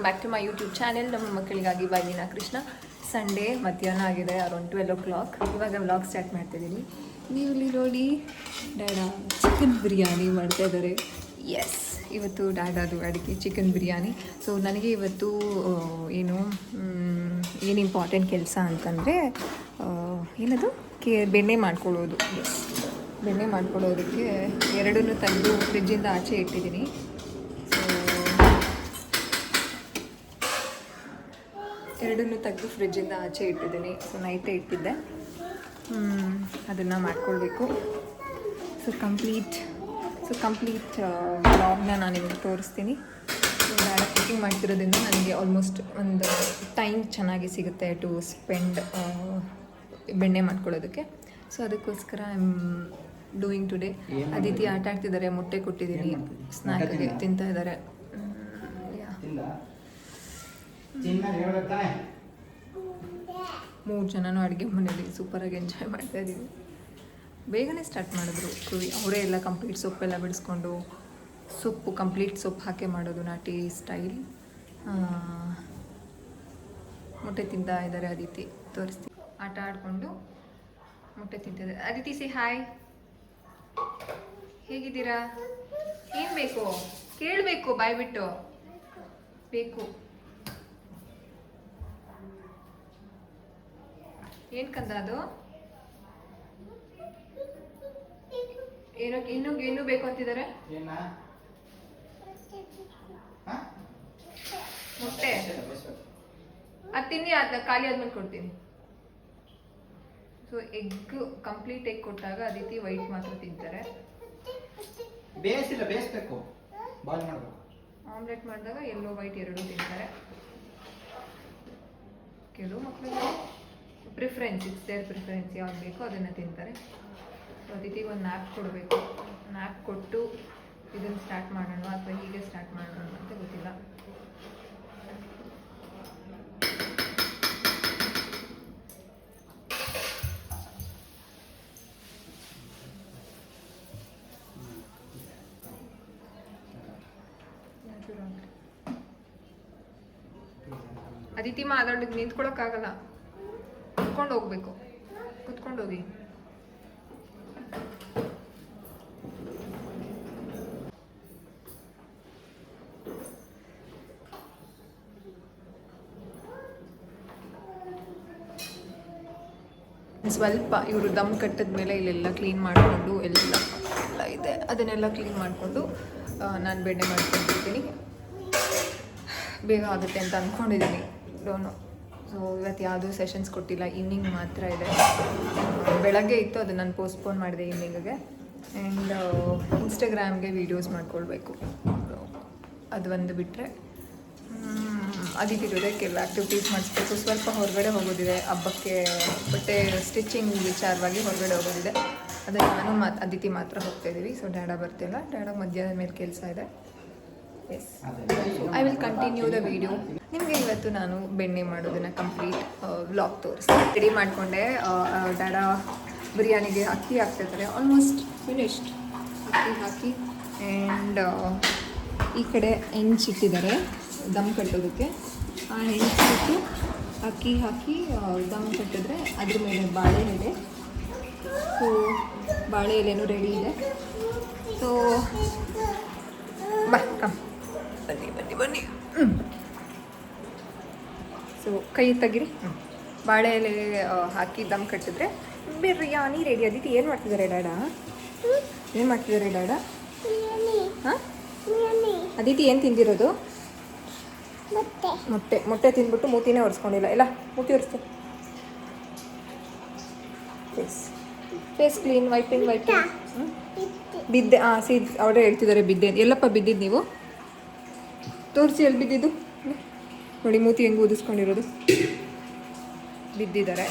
Welcome back to my YouTube channel ನಮ್ಮ ಮಕ್ಕಳಿಗಾಗಿ ಬಾಗಿನ ಕೃಷ್ಣ ಸಂಡೇ ಮಧ್ಯಾಹ್ನ ಆಗಿದೆ ಅರೌಂಡ್ ಟ್ವೆಲ್ ಓ ಕ್ಲಾಕ್ ಇವಾಗ ವ್ಲಾಗ್ ಸ್ಟಾರ್ಟ್ ಮಾಡ್ತಿದ್ದೀನಿ. ನೀವು ಇಲ್ಲಿ ನೋಡಿ ಡ್ಯಾಡಾ ಚಿಕನ್ ಬಿರಿಯಾನಿ ಮಾಡ್ತಾ ಇದ್ದಾರೆ. ಎಸ್ ಇವತ್ತು ಡ್ಯಾಡಾದು ಅಡುಗೆ ಚಿಕನ್ ಬಿರಿಯಾನಿ. ಸೊ ನನಗೆ ಇವತ್ತು ಏನು ಏನು ಇಂಪಾರ್ಟೆಂಟ್ ಕೆಲಸ ಅಂತಂದರೆ ಏನದು? ಕೇ, ಬೆಣ್ಣೆ ಮಾಡ್ಕೊಳ್ಳೋದು. ಎಸ್ ಬೆಣ್ಣೆ ಮಾಡ್ಕೊಳ್ಳೋದಕ್ಕೆ ಎರಡನ್ನೂ ತೆಗೆದು ಫ್ರಿಜ್ಜಿಂದ ಆಚೆ ಇಟ್ಟಿದ್ದೀನಿ. ಎರಡನ್ನೂ ತೆಗೆದು ಫ್ರಿಜ್ಜಿಂದ ಆಚೆ ಇಟ್ಟಿದ್ದೀನಿ. ಸೊ ನೈಟೇ ಇಟ್ಟಿದ್ದೆ. ಅದನ್ನು ಮಾಡ್ಕೊಳ್ಬೇಕು. ಸೊ ಕಂಪ್ಲೀಟ್ ಸೊ ಕಂಪ್ಲೀಟ್ ಬ್ಲಾಗ್ನ ನಾನು ನಿಮಗೆ ತೋರಿಸ್ತೀನಿ. ಡ್ಯಾಡ ಕುಕಿಂಗ್ ಮಾಡ್ತಿರೋದ್ರಿಂದ ನನಗೆ ಆಲ್ಮೋಸ್ಟ್ ಒಂದು ಟೈಮ್ ಚೆನ್ನಾಗಿ ಸಿಗುತ್ತೆ ಟು ಸ್ಪೆಂಡ್ ಬೆಣ್ಣೆ ಮಾಡ್ಕೊಳ್ಳೋದಕ್ಕೆ. ಸೊ ಅದಕ್ಕೋಸ್ಕರ I am doing today Aditi ಆಟ ಆಡ್ತಿದ್ದಾರೆ ಮೊಟ್ಟೆ ಕೊಟ್ಟಿದ್ದೀನಿ. ಸ್ನ್ಯಾಕ್ಗೆ ತಿಂತಾ ಇದ್ದಾರೆ? ಮೂರು ಜನನೂ ಅಡುಗೆ ಮನೇಲಿ ಸೂಪರಾಗಿ ಎಂಜಾಯ್ ಮಾಡ್ತಾ ಇದ್ದೀವಿ. ಬೇಗನೆ ಸ್ಟಾರ್ಟ್ ಮಾಡಿದ್ರು ಕುವಿ ಅವರೇ ಎಲ್ಲ ಕಂಪ್ಲೀಟ್ ಸೊಪ್ಪೆಲ್ಲ ಬಿಡಿಸ್ಕೊಂಡು ಸೊಪ್ಪು ಕಂಪ್ಲೀಟ್ ಸೊಪ್ಪು ಹಾಕಿ ಮಾಡೋದು ನಾಟಿ ಸ್ಟೈಲ್ ಮೊಟ್ಟೆ ತಿಂತಾ ಇದ್ದಾರೆ ಅದಿತಿ ತೋರಿಸ್ತೀವಿ ಆಟ ಆಡಿಕೊಂಡು ಮೊಟ್ಟೆ ತಿಂತಿದ್ದಾರೆ. ಅದಿತಿ ಸಿ ಹಾಯ್ ಹೇಗಿದ್ದೀರಾ? ಏನು ಬೇಕು? ಕೇಳಬೇಕು, ಬಾಯ್ಬಿಟ್ಟು. ಬೇಕು. ಏನ್ ಕಂದ ಅದು? ಏನೋ ಇನ್ನು ಇನ್ನೂ ಬೇಕು ಅಂತಿದ್ದಾರೆ? ಮೊಟ್ಟೆ. ಅದು ತಿನ್ನಿ ಅದನ್ನ ಖಾಲಿ ಆದ್ಮೇಲೆ ಕೊಡ್ತೀನಿ. ಸೊ ಎಗ್ ಕಂಪ್ಲೀಟ್ ಎಗ್ ಕೊಟ್ಟಾಗ ಅದಿತಿ ವೈಟ್ ಮಾತ್ರ ತಿಂತಾರೆ. ಬೇಯಿಸಿಲ್ಲ ಬೇಯಿಸ್ಬೇಕು. ಬಾಯ್ಲ್ ಮಾಡ್ಬೇಕು. ಆಮ್ಲೆಟ್ ಮಾಡಿದಾಗ ಎಲ್ಲೋ ವೈಟ್ ಎರಡೂ ತಿಂತಾರೆ. ಕೆಲವು ಮಕ್ಕಳಿಗೆ ಪ್ರಿಫರೆನ್ಸ್ ಇಟ್ಸ್ ದೇರ್ ಪ್ರಿಫರೆನ್ಸ್ ಯಾವ್ದು ಬೇಕೋ ಅದನ್ನು ತಿಂತಾರೆ. ಸೊ ಅದಿತಿಗೆ ಒಂದು ನ್ಯಾಪ್ ಕೊಡಬೇಕು. ನ್ಯಾಪ್ ಕೊಟ್ಟು ಇದನ್ನು ಸ್ಟಾರ್ಟ್ ಮಾಡೋಣ ಅಥವಾ ಹೀಗೆ ಸ್ಟಾರ್ಟ್ ಮಾಡೋಣ ಅಂತ ಗೊತ್ತಿಲ್ಲ. ಅದಿತಿ ಮಾತಾಡೋದು ನಿಂತ್ಕೊಳಕ್ಕಾಗಲ್ಲ. ಕುತ್ಕೊಂಡು ಹೋಗ್ಬೇಕು. ಕುತ್ಕೊಂಡು ಹೋಗಿ. ಸ್ವಲ್ಪ ಇವರು ದಮ್ ಕಟ್ಟಿದ ಮೇಲೆ ಇಲ್ಲೆಲ್ಲ ಕ್ಲೀನ್ ಮಾಡಿಕೊಂಡು ಎಲ್ಲ ಎಲ್ಲ ಇದೆ. ಅದನ್ನೆಲ್ಲ ಕ್ಲೀನ್ ಮಾಡಿಕೊಂಡು ನಾನು ಬೆಣ್ಣೆ ಮಾಡ್ಕೊಂಡಿರ್ತೀನಿ. ಬೇಗ ಆಗುತ್ತೆ ಅಂತ ಅಂದ್ಕೊಂಡಿದ್ದೀನಿ ಡೋನು ಸೊ ಇವತ್ತು ಯಾವುದೂ ಸೆಷನ್ಸ್ ಕೊಟ್ಟಿಲ್ಲ ಈವ್ನಿಂಗ್ ಮಾತ್ರ ಇದೆ. ಬೆಳಗ್ಗೆ ಇತ್ತು ಅದು ನಾನು ಪೋಸ್ಟ್ಪೋನ್ ಮಾಡಿದೆ ಈವ್ನಿಂಗಿಗೆ ಆ್ಯಂಡ್ ಇನ್ಸ್ಟಾಗ್ರಾಮ್ಗೆ ವೀಡಿಯೋಸ್ ಮಾಡ್ಕೊಳ್ಬೇಕು. ಅದು ಒಂದು ಬಿಟ್ಟರೆ ಅದಕ್ಕಿರೋದೆ ಕೆಲವು ಆ್ಯಕ್ಟಿವಿಟೀಸ್ ಮಾಡಿಸ್ಬೇಕು. ಸ್ವಲ್ಪ ಹೊರಗಡೆ ಹೋಗೋದಿದೆ, ಹಬ್ಬಕ್ಕೆ ಬಟ್ಟೆ ಸ್ಟಿಚಿಂಗ್ ವಿಚಾರವಾಗಿ ಹೊರಗಡೆ ಹೋಗೋದಿದೆ. ಅದನ್ನು ನಾನು ಮಾ, ಅದಿತಿ ಮಾತ್ರ ಹೋಗ್ತಾಯಿದ್ದೀವಿ ಸೊ ಡ್ಯಾಡ ಬರ್ತಿಲ್ಲ. ಡ್ಯಾಡ ಮಧ್ಯಾಹ್ನದ ಮೇಲೆ ಕೆಲಸ ಇದೆ. Yes I will continue the video ನಿಮಗೆ ಇವತ್ತು ನಾನು ಬೆಣ್ಣೆ ಮಾಡೋದನ್ನು ಕಂಪ್ಲೀಟ್ ವ್ಲಾಗ್ ತೋರಿಸ್ತೀನಿ. ರೆಡಿ ಮಾಡಿಕೊಂಡೆ ಡ್ಯಾಡಾ ಬಿರಿಯಾನಿಗೆ ಅಕ್ಕಿ ಹಾಕ್ತಿರ್ತಾರೆ. ಆಲ್ಮೋಸ್ಟ್ ಫಿನಿಶ್ಡ್ ಅಕ್ಕಿ ಹಾಕಿ ಆ್ಯಂಡ್ ಈ ಕಡೆ ಹೆಂಚಿಟ್ಟಿದ್ದಾರೆ ದಮ್ ಕಟ್ಟೋದಕ್ಕೆ. ಆ ಹೆಂಚಿಟ್ಟು ಅಕ್ಕಿ ಹಾಕಿ ದಮ್ ಕಟ್ಟಿದ್ರೆ ಅದ್ರ ಮೇಲೆ ಬಾಳೆ ಎಲೆ ಸೊ ಬಾಳೆ ಎಲೆನೂ ರೆಡಿ ಇದೆ. ಸೊ ಬಾ ಕಮ್ ಬನ್ನಿ ಬನ್ನಿ ಬನ್ನಿ. ಸೊ ಕೈ ತೆಗಿರಿ ಬಾಳೆ ಎಲೆ ಹಾಕಿ ದಮ್ ಕಟ್ಟಿದ್ರೆ ಬಿರಿಯಾನಿ ರೆಡಿ ಅದಕ್ಕೆ ಏನು ಮಾಡ್ತಿದ್ದಾರೆ ಡಾಡಾ? ಏನು ಮಾಡ್ತಿದ್ದಾರೆ ಡಾಡಾ? ಬಿರಿಯಾನಿ. ಹಾಂ? ಬಿರಿಯಾನಿ. ಅದಿತಿ ಏನು ತಿಂದಿರೋದು? ಮತ್ತೆ ಮೊಟ್ಟೆ. ಮೊಟ್ಟೆ ತಿಂದ್ಬಿಟ್ಟು ಮೂತಿನೇ ಒರೆಸ್ಕೊಂಡಿಲ್ಲ. ಇಲ್ಲ ಮೂತಿ ಒರೆಸ್ತೆ. Face face clean wiping wiping ಹ್ಞೂ ಬಿದ್ದೆ ಹಾಂ ಸೀದ್ ಅವರೇ ಹೇಳ್ತಿದ್ದಾರೆ ಬಿದ್ದೆ. ಎಲ್ಲಪ್ಪ ಬಿದ್ದಿದ್ದು ನೀವು? ತೋರಿಸಿ ಎಲ್ಲಿ ಬಿದ್ದಿದ್ದು. ನೋಡಿ, ಮೂತಿ ಹೆಂಗೆ ಊದಿಸ್ಕೊಂಡಿರೋದು. ಬಿದ್ದಿದ್ದಾರೆ.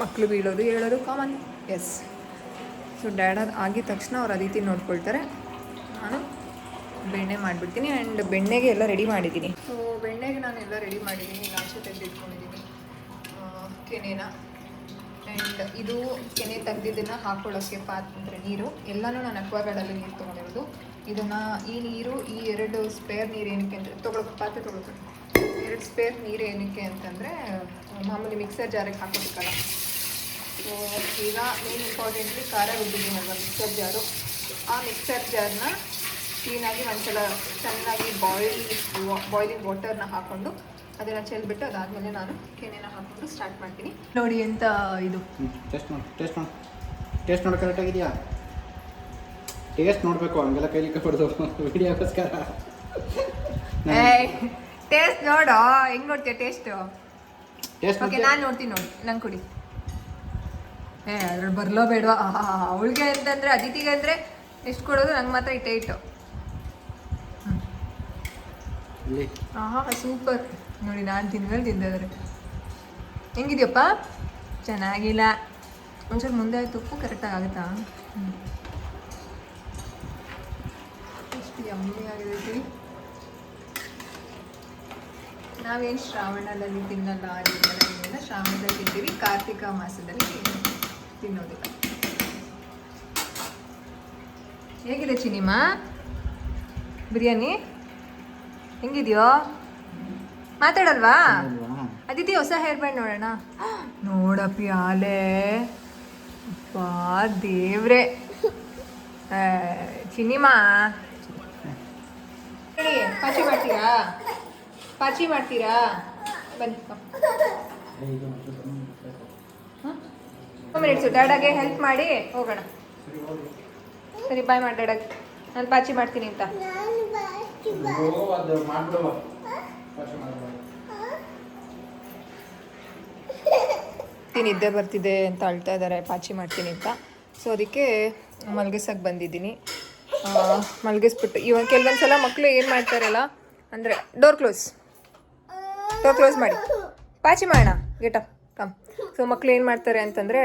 ಮಕ್ಕಳು ಬೀಳೋದು, ಹೇಳೋದು ಕಾಮನ್ ಎಸ್ ಸೊ ಡ್ಯಾಡ್ ಅದು ಆಗಿದ ತಕ್ಷಣ ಅವ್ರು ಅದಿತಿ ನೋಡ್ಕೊಳ್ತಾರೆ. ನಾನು ಬೆಣ್ಣೆ ಮಾಡಿಬಿಡ್ತೀನಿ ಆ್ಯಂಡ್ ಬೆಣ್ಣೆಗೆ ಎಲ್ಲ ರೆಡಿ ಮಾಡಿದ್ದೀನಿ. ಸೊ ಬೆಣ್ಣೆಗೆ ನಾನು ಎಲ್ಲ ರೆಡಿ ಮಾಡಿದ್ದೀನಿ ಲಾಸ್ಟ್ ತೆಗೆದಿಟ್ಕೊಂಡಿದ್ದೀನಿ. ಕೆನೆನ. ಆ್ಯಂಡ್ ಇದು ಕೆನೆ ತೆಗೆದಿದ್ದನ್ನು ಹಾಕ್ಕೊಳ್ಳೋಕ್ಕೆ ಪಾತ್ರೆ, ನೀರು, ಎಲ್ಲನೂ ನಾನು ಅಕ್ವಾಗಾರ್ಡಲ್ಲಿ ನೀರು ತೊಗೊಂಡಿರೋದು. ಇದನ್ನು ಈ ನೀರು, ಈ ಎರಡು ಸ್ಪೇರ್ ನೀರು ಏನಕ್ಕೆ ಅಂದರೆ ತೊಗೊಳಕ್ಕೆ ಪಾತ್ರೆ ತೊಗೊಳ್ತಾರೆ ಎರಡು ಸ್ಪೇರ್ ನೀರು ಏನಕ್ಕೆ ಅಂತಂದರೆ, ಮಾಮೂಲಿ ಮಿಕ್ಸರ್ ಜಾರಿಗೆ ಹಾಕೋದಕ್ಕಲ್ಲ ಸೊ ಈಗ ಮೇನ್ ಇಂಪಾರ್ಟೆಂಟ್ಲಿ ಖಾರ ರುಬ್ಬಿದ್ದೀನಲ್ವ ಮಿಕ್ಸರ್ ಜಾರು ಆ ಮಿಕ್ಸರ್ ಜಾರ್ನ ಕ್ಲೀನಾಗಿ ಒಂದ್ಸಲ ಚೆನ್ನಾಗಿ ಬಾಯ್ಲ್ ಬಾಯ್ಲಿಂಗ್ ವಾಟರ್ನ ಹಾಕ್ಕೊಂಡು ಅದನ್ನು ಚೆಲ್ಬಿಟ್ಟು ಅದಾದಮೇಲೆ ನಾನು ಕೆನೆನ ಹಾಕ್ಕೊಂಡು ಸ್ಟಾರ್ಟ್ ಮಾಡ್ತೀನಿ. ನೋಡಿ ಎಂತ ಇದು. ಟೇಸ್ಟ್ ಮಾಡಿ ಟೇಸ್ಟ್ ಮಾಡಿ ಟೇಸ್ಟ್ ನೋಡು ಕರೆಕ್ಟಾಗಿದೆಯಾ ಟೇಸ್ಟ್ ನೋಡ್ಬೇಕು ಹಂಗೆಲ್ಲ ಕೈಲಿ ಕಬಡ್ದು ವಿಡಿಯೋಗೋಸ್ಕರ. ಟೇಸ್ಟ್ ನೋಡು ಹೆಂಗ್ ನೋಡ್ತೀಯ ಟೇಸ್ಟ್? ಟೇಸ್ಟ್ ಓಕೆ ನಾನು ನೋಡ್ತೀನಿ ನೋಡಿ ನಂಗೆ ಕುಡಿ. ಏ ಅದ್ರಲ್ಲಿ ಬರಲೋ ಬೇಡವಾ? ಅವಳಿಗೆ ಅಂತಂದ್ರೆ ಅದಿತಿಗೆ ಅಂದರೆ ಎಷ್ಟು ಕೊಡೋದು ನಂಗೆ ಮಾತ್ರ ಇಟ್ಟೆ ಇಟ್ಟು. ಆಹಾ ಸೂಪರ್. ನೋಡಿ ನಾನು ತಿನ್ಮೇಲೆ ತಿಂದಿದ್ರೆ. ಹೆಂಗಿದ್ಯಪ್ಪ? ಚೆನ್ನಾಗಿಲ್ಲ. ಒಂದ್ಸಲ ಮುಂದೆ ತುಪ್ಪು ಕರೆಕ್ಟಾಗಿ ಆಗುತ್ತಾ? ಹ್ಞೂ ಎಷ್ಟು ಯಮ್ಮಿ ಆಗಿದೆ ತಿಳಿ ನಾವೇನು ಶ್ರಾವಣದಲ್ಲಿ ತಿನ್ನಲ್ಲ ಆ ಶ್ರಾವಣದಲ್ಲಿ ತಿಂತೀವಿ. ಕಾರ್ತಿಕ ಮಾಸದಲ್ಲಿ ತಿನ್ನೋದಿಲ್ಲ. ಹೇಗಿದೆ ಚಿನಿಮಾ? ಬಿರಿಯಾನಿ? ಹೆಂಗಿದೆಯೋ? ಮಾತಾಡಲ್ವಾ? ಅದಿತಿ ಹೊಸ ಹೇರ್ ಬ್ಯಾಂಡ್ ನೋಡೋಣ. ನೋಡಪ್ಪಿ ಆಲೆ ಬಾ ದೇವ್ರೆ. ಚಿನಿಮಾ. ಪಾಚಿ ಮಾಡ್ತೀರಾ? ಪಾಚಿ ಮಾಡ್ತೀರಾ? ಬನ್ನಿ ಮಿನಿಟ್ಸು ಡ್ಯಾಡಾಗೆ ಹೆಲ್ಪ್ ಮಾಡಿ ಹೋಗೋಣ. ಸರಿ ಬಾಯ್ ಮಾಡಿ ಡ್ಯಾಡಾಗೆ ನಾನು ಪಾಚಿ ಮಾಡ್ತೀನಿ ಅಂತ. ನಿದ್ದೆ ಬರ್ತಿದೆ ಅಂತ ಅಳ್ತಾ ಇದ್ದಾರೆ ಪಾಚಿ ಮಾಡ್ತೀನಿ ಅಂತ. ಸೊ ಅದಕ್ಕೆ ಮಲಗಿಸಕ್ಕೆ ಬಂದಿದ್ದೀನಿ. ಮಲಗಿಸ್ಬಿಟ್ಟು. ಇವಾಗ ಕೆಲವೊಂದು ಸಲ ಮಕ್ಕಳು ಏನು ಮಾಡ್ತಾರಲ್ಲ, ಅಂದರೆ ಡೋರ್ ಕ್ಲೋಸ್ ಡೋರ್ ಕ್ಲೋಸ್ ಮಾಡಿ. ಪಾಚಿ ಮಾಡೋಣ. ಗೆಟ ಕಮ್ ಸೊ ಮಕ್ಕಳು ಏನು ಮಾಡ್ತಾರೆ ಅಂತಂದರೆ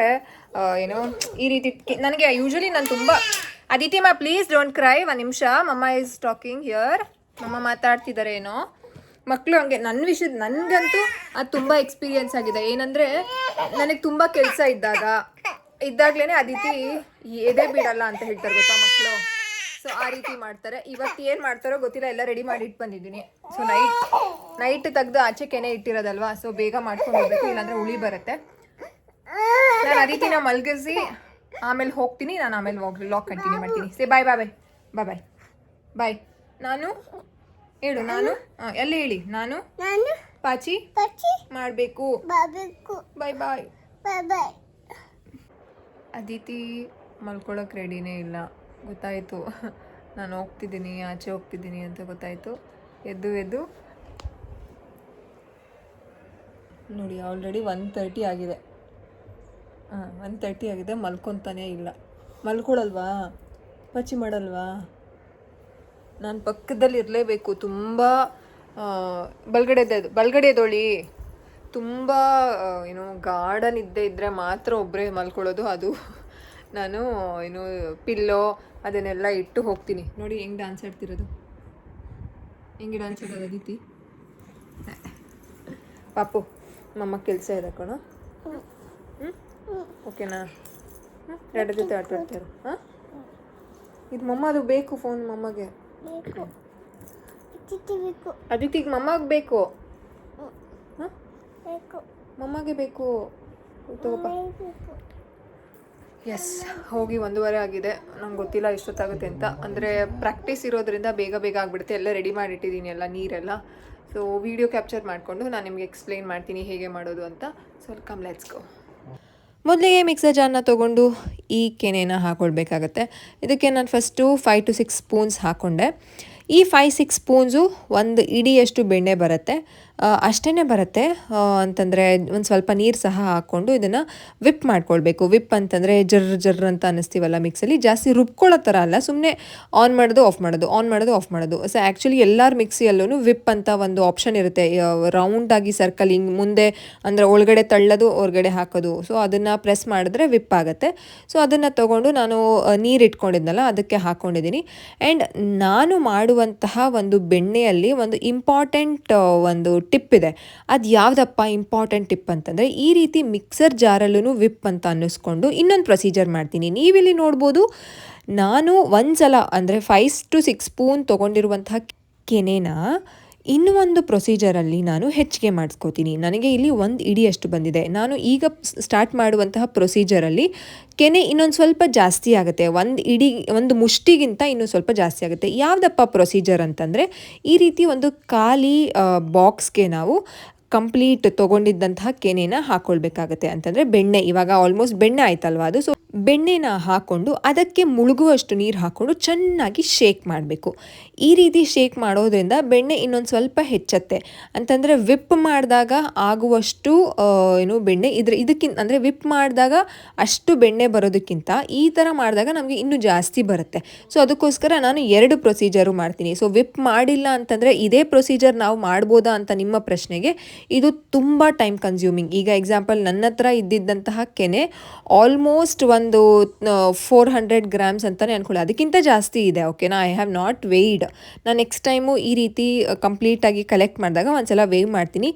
ಏನೋ, ಈ ರೀತಿ ನನಗೆ ಯೂಶ್ವಲಿ ನಾನು ತುಂಬ ಅದಿತಿ ಮಾ ಪ್ಲೀಸ್ ಡೋಂಟ್ ಕ್ರೈ ಒಂದು ನಿಮಿಷ. ಮಮ್ಮ ಈಸ್ ಟಾಕಿಂಗ್ ಹಿಯರ್ ಮಮ್ಮ ಮಾತಾಡ್ತಿದ್ದಾರೆ ಏನೋ. ಮಕ್ಕಳು ಹಂಗೆ ನನ್ನ ವಿಷಯದ, ನನಗಂತೂ ಅದು ತುಂಬ ಎಕ್ಸ್ಪೀರಿಯನ್ಸ್ ಆಗಿದೆ. ಏನಂದರೆ, ನನಗೆ ತುಂಬ ಕೆಲಸ ಇದ್ದಾಗ ಇದ್ದಾಗಲೇ ಅದಿತಿ ಎದೆ ಬಿಡಲ್ಲ ಅಂತ ಹೇಳ್ತಾರೆ ಗೊತ್ತಾ ಮಕ್ಕಳು ಸೊ ಆ ರೀತಿ ಮಾಡ್ತಾರೆ. ಇವತ್ತು ಏನು ಮಾಡ್ತಾರೋ ಗೊತ್ತಿಲ್ಲ. ಎಲ್ಲ ರೆಡಿ ಮಾಡಿ ಇಟ್ಟು ಬಂದಿದ್ದೀನಿ. ಸೊ ನೈಟ್ ನೈಟ್ ತೆಗೆದು ಆಚೆ ಕೆನೆ ಇಟ್ಟಿರೋದಲ್ವಾ? ಸೊ ಬೇಗ ಮಾಡ್ಕೊಂಡು ಹೋಗ್ಬೇಕು. ಇಲ್ಲಾಂದ್ರೆ ಉಳಿ ಬರುತ್ತೆ. ನಾನು ಆ ರೀತಿ ನಾವು ಮಲಗಿಸಿ ಆಮೇಲೆ ಹೋಗ್ತೀನಿ. ನಾನು ಆಮೇಲೆ ಲಾಕ್ ಕಂಟಿನ್ಯೂ ಮಾಡ್ತೀನಿ. ಸೇ ಬಾಯ್ ಬಾಯ್ ಬಾಯ್ ಬಾಯ್ ಬಾಯ್ ಬಾಯ್ ನಾನು? ಹೇಳು ನಾನು? ಎಲ್ಲಿ ಹೇಳಿ? ನಾನು? ಪಾಚಿ? ಮಾಡಬೇಕು. ಬಾಯ್ ಬಾಯ್ ಬಾಯ್ ಬಾಯ್ ಅದಿತಿ ಮಲ್ಕೊಳ್ಳೋಕೆ ರೆಡಿನೇ ಇಲ್ಲ. ಗೊತ್ತಾಯಿತು. ನಾನು ಹೋಗ್ತಿದ್ದೀನಿ, ಆಚೆ ಹೋಗ್ತಿದ್ದೀನಿ ಅಂತ ಗೊತ್ತಾಯಿತು. ಎದ್ದು ಎದ್ದು. ನೋಡಿ ಆಲ್ರೆಡಿ ಒನ್ ತರ್ಟಿ ಆಗಿದೆ. ಹಾಂ ಒನ್ ತರ್ಟಿ ಆಗಿದೆ, ಮಲ್ಕೊತಾನೇ ಇಲ್ಲ. ಮಲ್ಕೊಳಲ್ವಾ? ಪಚ್ಚಿ ಮಾಡಲ್ವಾ? ನಾನು ಪಕ್ಕದಲ್ಲಿ ಇರಲೇಬೇಕು, ತುಂಬ ಬಲ್ಗಡೆದ ಬಲ್ಗಡೆದೊಳಿ ತುಂಬ ಏನು ಗಾರ್ಡನ್ ಇದ್ದೇ ಇದ್ದರೆ ಮಾತ್ರ ಒಬ್ಬರೇ ಮಲ್ಕೊಳ್ಳೋದು ಅದು. ನಾನು ಏನು ಪಿಲ್ಲೋ ಅದನ್ನೆಲ್ಲ ಇಟ್ಟು ಹೋಗ್ತೀನಿ. ನೋಡಿ ಹೆಂಗೆ ಡ್ಯಾನ್ಸ್ ಆಡ್ತಿರೋದು. ಹೆಂಗೆ ಡ್ಯಾನ್ಸ್ ಆಡೋದು ಅದಿತಿ? ಪಾಪು ಮಮ್ಮ ಕೆಲಸ ಇದೆ ಕಣ. ಹ್ಞೂ ಓಕೆನಾ ಹ್ಞೂ ಎರಡು ಜೊತೆ ಆಟ ಆಡ್ತಾರೆ ಹಾಂ? ಇದು ಮಮ್ಮ ಅದು ಬೇಕು ಫೋನ್ ಮಮ್ಮಗೆ. ಅದಿತಿಗೆ ಮಮ್ಮಗೆ ಬೇಕು. ಹಾಂ? ಮಮ್ಮಗೆ ಬೇಕು. ತಗೋಪ್ಪ ಎಸ್ ಹೋಗಿ ಒಂದೂವರೆ ಆಗಿದೆ. ನಂಗೆ ಗೊತ್ತಿಲ್ಲ ಎಷ್ಟೊತ್ತಾಗುತ್ತೆ ಅಂತ. ಅಂದರೆ ಪ್ರಾಕ್ಟೀಸ್ ಇರೋದ್ರಿಂದ ಬೇಗ ಬೇಗ ಆಗಿಬಿಡುತ್ತೆ. ಎಲ್ಲ ರೆಡಿ ಮಾಡಿಟ್ಟಿದ್ದೀನಿ ಎಲ್ಲ, ನೀರೆಲ್ಲ. ಸೊ ವಿಡಿಯೋ ಕ್ಯಾಪ್ಚರ್ ಮಾಡಿಕೊಂಡು ನಾನು ನಿಮಗೆ ಎಕ್ಸ್ಪ್ಲೈನ್ ಮಾಡ್ತೀನಿ ಹೇಗೆ ಮಾಡೋದು ಅಂತ. ಸೊ ಕಮ್ ಲೆಟ್ಸ್ ಗೋ ಮೊದಲಿಗೆ ಮಿಕ್ಸರ್ ಜಾರ್ನ ತೊಗೊಂಡು ಈ ಕೆನೆನ ಹಾಕ್ಕೊಳ್ಬೇಕಾಗತ್ತೆ ಇದಕ್ಕೆ ನಾನು first five to six spoons ಹಾಕ್ಕೊಂಡೆ ಈ ಫೈವ್ ಸಿಕ್ಸ್ ಸ್ಪೂನ್ಸು ಒಂದು ಇಡಿಯಷ್ಟು ಬೆಣ್ಣೆ ಬರುತ್ತೆ. ಅಷ್ಟೇ ಬರುತ್ತೆ. ಅಂತಂದರೆ ಒಂದು ಸ್ವಲ್ಪ ನೀರು ಸಹ ಹಾಕ್ಕೊಂಡು ಇದನ್ನು ವಿಪ್ ಮಾಡ್ಕೊಳ್ಬೇಕು. ವಿಪ್ ಅಂತಂದರೆ ಜರ್ ಜರ್ ಅಂತ ಅನ್ನಿಸ್ತೀವಲ್ಲ ಮಿಕ್ಸಲ್ಲಿ ಜಾಸ್ತಿ ರುಬ್ಕೊಳ್ಳೋ ಥರ ಅಲ್ಲ ಸುಮ್ಮನೆ ಆನ್ ಮಾಡೋದು ಆಫ್ ಮಾಡೋದು ಆನ್ ಮಾಡೋದು ಆಫ್ ಮಾಡೋದು. ಸೊ ಆ್ಯಕ್ಚುಲಿ ಎಲ್ಲರ ಮಿಕ್ಸಿಯಲ್ಲೂ ವಿಪ್ ಅಂತ ಒಂದು ಆಪ್ಷನ್ ಇರುತ್ತೆ. ರೌಂಡಾಗಿ ಸರ್ಕಲ್ ಹಿಂಗೆ ಮುಂದೆ ಅಂದರೆ ಒಳಗಡೆ ತಳ್ಳೋದು, ಹೊರಗಡೆ ಹಾಕೋದು. ಸೊ ಅದನ್ನು ಪ್ರೆಸ್ ಮಾಡಿದ್ರೆ ವಿಪ್ ಆಗುತ್ತೆ. ಸೊ ಅದನ್ನು ತೊಗೊಂಡು ನಾನು ನೀರು ಇಟ್ಕೊಂಡಿದ್ನಲ್ಲ, ಅದಕ್ಕೆ ಹಾಕ್ಕೊಂಡಿದ್ದೀನಿ ಆ್ಯಂಡ್ ನಾನು ಮಾಡುವಂತಹ ಒಂದು ಬೆಣ್ಣೆಯಲ್ಲಿ ಒಂದು ಇಂಪಾರ್ಟೆಂಟ್ ಒಂದು ಟಿಪ್ ಇದೆ. ಅದು ಯಾವುದಪ್ಪ ಇಂಪಾರ್ಟೆಂಟ್ ಟಿಪ್ ಅಂತಂದರೆ, ಈ ರೀತಿ ಮಿಕ್ಸರ್ ಜಾರಲ್ಲೂ ವಿಪ್ ಅಂತ ಅನ್ನಿಸ್ಕೊಂಡು ಇನ್ನೊಂದು ಪ್ರೊಸೀಜರ್ ಮಾಡ್ತೀನಿ. ನೀವಿಲ್ಲಿ ನೋಡ್ಬೋದು, ನಾನು ಒಂದು ಸಲ ಅಂದರೆ ಫೈವ್ ಟು ಸಿಕ್ಸ್ ಸ್ಪೂನ್ ತೊಗೊಂಡಿರುವಂತಹ ಕೆನೆನ ಇನ್ನೂ ಒಂದು ಪ್ರೊಸೀಜರಲ್ಲಿ ನಾನು ಹೆಚ್ಚಿಗೆ ಮಾಡಿಸ್ಕೋತೀನಿ. ನನಗೆ ಇಲ್ಲಿ ಒಂದು ಇಡಿಯಷ್ಟು ಬಂದಿದೆ. ನಾನು ಈಗ ಸ್ಟಾರ್ಟ್ ಮಾಡುವಂತಹ ಪ್ರೊಸೀಜರಲ್ಲಿ ಕೆನೆ ಇನ್ನೊಂದು ಸ್ವಲ್ಪ ಜಾಸ್ತಿ ಆಗುತ್ತೆ. ಒಂದು ಇಡಿ, ಒಂದು ಮುಷ್ಟಿಗಿಂತ ಇನ್ನೂ ಸ್ವಲ್ಪ ಜಾಸ್ತಿ ಆಗುತ್ತೆ. ಯಾವುದಪ್ಪ ಪ್ರೊಸೀಜರ್ ಅಂತಂದರೆ, ಈ ರೀತಿ ಒಂದು ಖಾಲಿ ಬಾಕ್ಸ್ಗೆ ನಾವು ಕಂಪ್ಲೀಟ್ ತೊಗೊಂಡಿದ್ದಂತಹ ಕೆನೆನ ಹಾಕ್ಕೊಳ್ಬೇಕಾಗತ್ತೆ ಅಂತಂದರೆ ಬೆಣ್ಣೆ, ಇವಾಗ ಆಲ್ಮೋಸ್ಟ್ ಬೆಣ್ಣೆ ಆಯ್ತಲ್ವಾ ಅದು? ಸೊ ಬೆಣ್ಣೆನ ಹಾಕ್ಕೊಂಡು ಅದಕ್ಕೆ ಮುಳುಗುವಷ್ಟು ನೀರು ಹಾಕ್ಕೊಂಡು ಚೆನ್ನಾಗಿ ಶೇಕ್ ಮಾಡಬೇಕು. ಈ ರೀತಿ ಶೇಕ್ ಮಾಡೋದ್ರಿಂದ ಬೆಣ್ಣೆ ಇನ್ನೊಂದು ಸ್ವಲ್ಪ ಹೆಚ್ಚತ್ತೆ. ಅಂತಂದರೆ ವಿಪ್ ಮಾಡಿದಾಗ ಆಗುವಷ್ಟು ಏನು ಬೆಣ್ಣೆ ಇದ್ರ, ಇದಕ್ಕಿಂತ, ಅಂದರೆ ವಿಪ್ ಮಾಡಿದಾಗ ಅಷ್ಟು ಬೆಣ್ಣೆ ಬರೋದಕ್ಕಿಂತ ಈ ಥರ ಮಾಡಿದಾಗ ನಮಗೆ ಇನ್ನೂ ಜಾಸ್ತಿ ಬರುತ್ತೆ. ಸೊ ಅದಕ್ಕೋಸ್ಕರ ನಾನು ಎರಡು ಪ್ರೊಸೀಜರು ಮಾಡ್ತೀನಿ. ಸೊ ವಿಪ್ ಮಾಡಿಲ್ಲ ಅಂತಂದರೆ ಇದೇ ಪ್ರೊಸೀಜರ್ ನಾವು ಮಾಡ್ಬೋದಾ ಅಂತ ನಿಮ್ಮ ಪ್ರಶ್ನೆಗೆ ಇದು ತುಂಬ ಟೈಮ್ ಕನ್ಸ್ಯೂಮಿಂಗ್. ಈಗ ಎಕ್ಸಾಂಪಲ್ ನನ್ನ ಹತ್ರ ಇದ್ದಿದ್ದಂತಹ ಕೆನೆ ಆಲ್ಮೋಸ್ಟ್ ಒಂದು ಫೋರ್ ಹಂಡ್ರೆಡ್ ಗ್ರಾಮ್ಸ್ ಅಂತಲೇ ಅನ್ಕೊಳ್ಳಿ. ಅದಕ್ಕಿಂತ ಜಾಸ್ತಿ ಇದೆ ಓಕೆನಾ ಐ ಹ್ಯಾವ್ ನಾಟ್ ವೇಯ್ಡ್ ನಾನು ನೆಕ್ಸ್ಟ್ ಟೈಮು ಈ ರೀತಿ ಕಂಪ್ಲೀಟಾಗಿ ಕಲೆಕ್ಟ್ ಮಾಡಿದಾಗ ಒಂದ್ಸಲ ವೇವ್ ಮಾಡ್ತೀನಿ.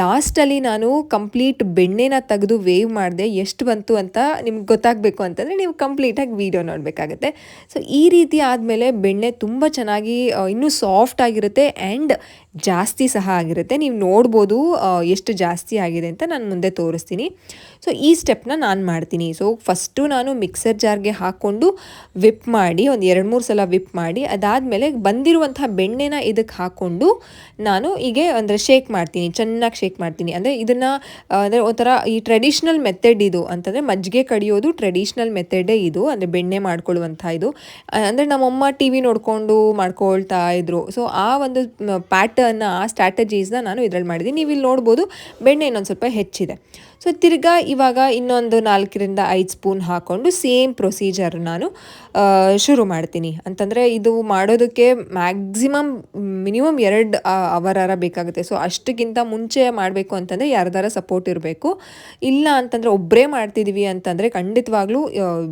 ಲಾಸ್ಟಲ್ಲಿ ನಾನು ಕಂಪ್ಲೀಟ್ ಬೆಣ್ಣೆನ ತೆಗೆದು ವೇವ್ ಮಾಡಿದೆ, ಎಷ್ಟು ಬಂತು ಅಂತ ನಿಮ್ಗೆ ಗೊತ್ತಾಗಬೇಕು ಅಂತಂದರೆ ನೀವು ಕಂಪ್ಲೀಟಾಗಿ ವೀಡಿಯೋ ನೋಡಬೇಕಾಗತ್ತೆ. ಸೊ ಈ ರೀತಿ ಆದಮೇಲೆ ಬೆಣ್ಣೆ ತುಂಬ ಚೆನ್ನಾಗಿ ಇನ್ನೂ ಸಾಫ್ಟ್ ಆಗಿರುತ್ತೆ. ಆ್ಯಂಡ್ ಜಾಸ್ತಿ ಸಹ ಆಗಿರುತ್ತೆ. ನೀವು ನೋಡ್ಬೋದು ಎಷ್ಟು ಜಾಸ್ತಿ ಆಗಿದೆ ಅಂತ ನಾನು ಮುಂದೆ ತೋರಿಸ್ತೀನಿ. ಸೊ ಈ ಸ್ಟೆಪ್ನ ನಾನು ಮಾಡ್ತೀನಿ. ಸೊ ಫಸ್ಟು ನಾನು ಮಿಕ್ಸರ್ ಜಾರ್ಗೆ ಹಾಕ್ಕೊಂಡು ವಿಪ್ ಮಾಡಿ, ಒಂದು ಎರಡು ಮೂರು ಸಲ ವಿಪ್ ಮಾಡಿ, ಅದಾದಮೇಲೆ ಬಂದಿರುವಂತಹ ಬೆಣ್ಣೆನ ಇದಕ್ಕೆ ಹಾಕ್ಕೊಂಡು ನಾನು ಹೀಗೆ ಅಂದರೆ ಶೇಕ್ ಮಾಡ್ತೀನಿ. ಚೆನ್ನಾಗಿ ಶೇಕ್ ಮಾಡ್ತೀನಿ. ಅಂದರೆ ಇದನ್ನು ಅಂದರೆ ಒಂಥರ ಈ ಟ್ರೆಡಿಷ್ನಲ್ ಮೆಥಡ್ ಇದು. ಅಂತಂದರೆ ಮಜ್ಜಿಗೆ ಕಡಿಯೋದು ಟ್ರೆಡಿಷ್ನಲ್ ಮೆಥಡೇ ಇದು. ಅಂದರೆ ಬೆಣ್ಣೆ ಮಾಡ್ಕೊಳ್ಳುವಂಥ ಇದು. ಅಂದರೆ ನಮ್ಮಮ್ಮ ಟಿ ವಿ ನೋಡಿಕೊಂಡು ಮಾಡ್ಕೊಳ್ತಾ ಇದ್ರು. ಸೊ ಆ ಒಂದು ಪ್ಯಾಟರ್ನ ಆ ಸ್ಟ್ರಾಟಜೀಸ್ನ ನಾನು ಇದರಲ್ಲಿ ಮಾಡಿದ್ದೀನಿ. ನೀವು ಇಲ್ಲಿ ನೋಡ್ಬೋದು ಬೆಣ್ಣೆ ಇನ್ನೊಂದು ಸ್ವಲ್ಪ ಹೆಚ್ಚಿದೆ. ಸೊ ತಿರ್ಗಾ ಇವಾಗ ಇನ್ನೊಂದು ನಾಲ್ಕರಿಂದ ಐದು ಸ್ಪೂನ್ ಹಾಕ್ಕೊಂಡು ಸೇಮ್ ಪ್ರೊಸೀಜರ್ ನಾನು ಶುರು ಮಾಡ್ತೀನಿ. ಅಂತಂದರೆ ಇದು ಮಾಡೋದಕ್ಕೆ ಮ್ಯಾಕ್ಸಿಮಮ್ ಮಿನಿಮಮ್ ಎರಡು ಅವರಾರ ಬೇಕಾಗುತ್ತೆ. ಸೊ ಅಷ್ಟಕ್ಕಿಂತ ಮುಂಚೆ ಮಾಡಬೇಕು ಅಂತಂದರೆ ಯಾರ್ದಾರ ಸಪೋರ್ಟ್ ಇರಬೇಕು. ಇಲ್ಲ ಅಂತಂದರೆ ಒಬ್ಬರೇ ಮಾಡ್ತಿದ್ದೀವಿ ಅಂತಂದರೆ ಖಂಡಿತವಾಗ್ಲೂ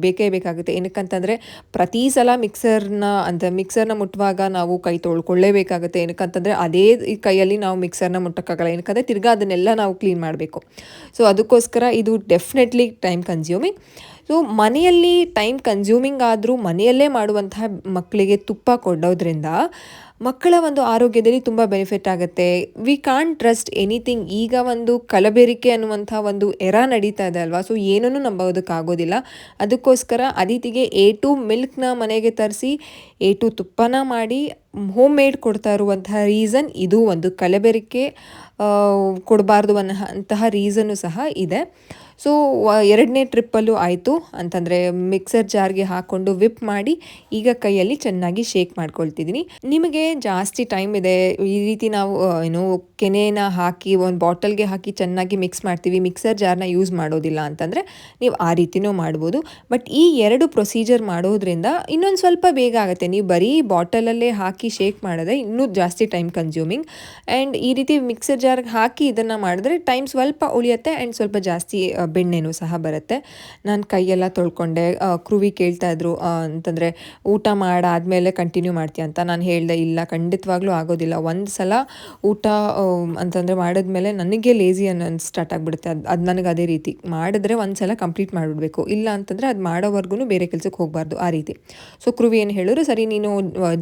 ಬೇಕೇ ಬೇಕಾಗುತ್ತೆ. ಏನಕ್ಕಂತಂದರೆ ಪ್ರತಿ ಸಲ ಮಿಕ್ಸರ್ನ ಅಂತ ಮಿಕ್ಸರ್ನ ಮುಟ್ಟುವಾಗ ನಾವು ಕೈ ತೊಳ್ಕೊಳ್ಳೇಬೇಕಾಗುತ್ತೆ. ಏನಕ್ಕಂತಂದರೆ ಅದೇ ಕೈಯಲ್ಲಿ ನಾವು ಮಿಕ್ಸರ್ನ ಮುಟ್ಟಕ್ಕಾಗಲ್ಲ. ಏನಕ್ಕಂದರೆ ತಿರ್ಗಾ ಅದನ್ನೆಲ್ಲ ನಾವು ಕ್ಲೀನ್ ಮಾಡಬೇಕು. ಸೊ ಅದಕ್ಕೋಸ್ಕರ ಇದು ಡೆಫಿನೆಟ್ಲಿ ಟೈಮ್ ಕನ್ಸ್ಯೂಮಿಂಗ್ ಸೊ ಮನೆಯಲ್ಲಿ ಟೈಮ್ ಕನ್ಸ್ಯೂಮಿಂಗ್ ಆದರೂ ಮನೆಯಲ್ಲೇ ಮಾಡುವಂತಹ ಮಕ್ಕಳಿಗೆ ತುಪ್ಪ ಕೊಡೋದ್ರಿಂದ ಮಕ್ಕಳ ಒಂದು ಆರೋಗ್ಯದಲ್ಲಿ ತುಂಬ ಬೆನಿಫಿಟ್ ಆಗುತ್ತೆ. ವಿ ಕಾನ್ ಟ್ರಸ್ಟ್ ಎನಿಥಿಂಗ್ ಈಗ ಒಂದು ಕಲಬೆರಿಕೆ ಅನ್ನುವಂಥ ಒಂದು ಎರ ನಡೀತಾ ಇದೆ ಅಲ್ವಾ? ಸೊ ಏನೂ ನಂಬೋದಕ್ಕಾಗೋದಿಲ್ಲ ಅದಕ್ಕೋಸ್ಕರ ಅದಿತಿಗೆ ಎ ಟು ಮಿಲ್ಕ್ನ ಮನೆಗೆ ತರಿಸಿ ಎ ಟು ತುಪ್ಪನ ಮಾಡಿ ಹೋಮ್ ಮೇಡ್ ಕೊಡ್ತಾ ಇರುವಂತಹ ರೀಸನ್ ಇದು ಒಂದು ಕಲಬೆರಿಕೆ ಕೊಡಬಾರ್ದು ಅನ್ನೋ ಅಂತಹ ರೀಸನ್ನು ಸಹ ಇದೆ. ಸೊ ಎರಡನೇ ಟ್ರಿಪ್ಪಲ್ಲೂ ಆಯಿತು. ಅಂತಂದರೆ ಮಿಕ್ಸರ್ ಜಾರ್ಗೆ ಹಾಕ್ಕೊಂಡು ವಿಪ್ ಮಾಡಿ ಈಗ ಕೈಯಲ್ಲಿ ಚೆನ್ನಾಗಿ ಶೇಕ್ ಮಾಡ್ಕೊಳ್ತಿದ್ದೀನಿ. ನಿಮಗೆ ಜಾಸ್ತಿ ಟೈಮ್ ಇದೆ. ಈ ರೀತಿ ನಾವು ಏನು ಕೆನೆನ ಹಾಕಿ, ಒಂದು ಬಾಟಲ್ಗೆ ಹಾಕಿ ಚೆನ್ನಾಗಿ ಮಿಕ್ಸ್ ಮಾಡ್ತೀವಿ. ಮಿಕ್ಸರ್ ಜಾರ್ನ ಯೂಸ್ ಮಾಡೋದಿಲ್ಲ ಅಂತಂದರೆ ನೀವು ಆ ರೀತಿನೂ ಮಾಡ್ಬೋದು. ಬಟ್ ಈ ಎರಡು ಪ್ರೊಸೀಜರ್ ಮಾಡೋದ್ರಿಂದ ಇನ್ನೊಂದು ಸ್ವಲ್ಪ ಬೇಗ ಆಗುತ್ತೆ. ನೀವು ಬರೀ ಬಾಟಲಲ್ಲೇ ಹಾಕಿ ಶೇಕ್ ಮಾಡಿದ್ರೆ ಇನ್ನೂ ಜಾಸ್ತಿ ಟೈಮ್ ಕನ್ಸ್ಯೂಮಿಂಗ್ ಆ್ಯಂಡ್ ಈ ರೀತಿ ಮಿಕ್ಸರ್ ಜಾರ್ಗೆ ಹಾಕಿ ಇದನ್ನು ಮಾಡಿದ್ರೆ ಟೈಮ್ ಸ್ವಲ್ಪ ಉಳಿಯುತ್ತೆ ಆ್ಯಂಡ್ ಸ್ವಲ್ಪ ಜಾಸ್ತಿ ಬೆಣ್ಣೆನೂ ಸಹ ಬರುತ್ತೆ. ನಾನು ಕೈಯೆಲ್ಲ ತೊಳ್ಕೊಂಡೆ ಕ್ರೂವಿ ಕೇಳ್ತಾ ಇದ್ರು ಅಂತಂದರೆ ಊಟ ಮಾಡಾದಮೇಲೆ ಕಂಟಿನ್ಯೂ ಮಾಡ್ತೀಯ ಅಂತ. ನಾನು ಹೇಳ್ದೆ, ಇಲ್ಲ, ಖಂಡಿತವಾಗ್ಲೂ ಆಗೋದಿಲ್ಲ. ಒಂದು ಸಲ ಊಟ ಅಂತಂದರೆ ಮಾಡಿದ್ಮೇಲೆ ನನಗೆ ಲೇಸಿ ಅನ್ನೋ ಸ್ಟಾರ್ಟ್ ಆಗಿಬಿಡುತ್ತೆ. ಅದು ಅದು ನನಗೆ ಅದೇ ರೀತಿ. ಮಾಡಿದ್ರೆ ಒಂದು ಸಲ ಕಂಪ್ಲೀಟ್ ಮಾಡಿಬಿಡ್ಬೇಕು. ಇಲ್ಲ ಅಂತಂದರೆ ಅದು ಮಾಡೋವರೆಗೂ ಬೇರೆ ಕೆಲಸಕ್ಕೆ ಹೋಗಬಾರ್ದು ಆ ರೀತಿ. ಸೊ ಕ್ರೂವಿ ಏನು ಹೇಳಿದ್ರು, ಸರಿ, ನೀನು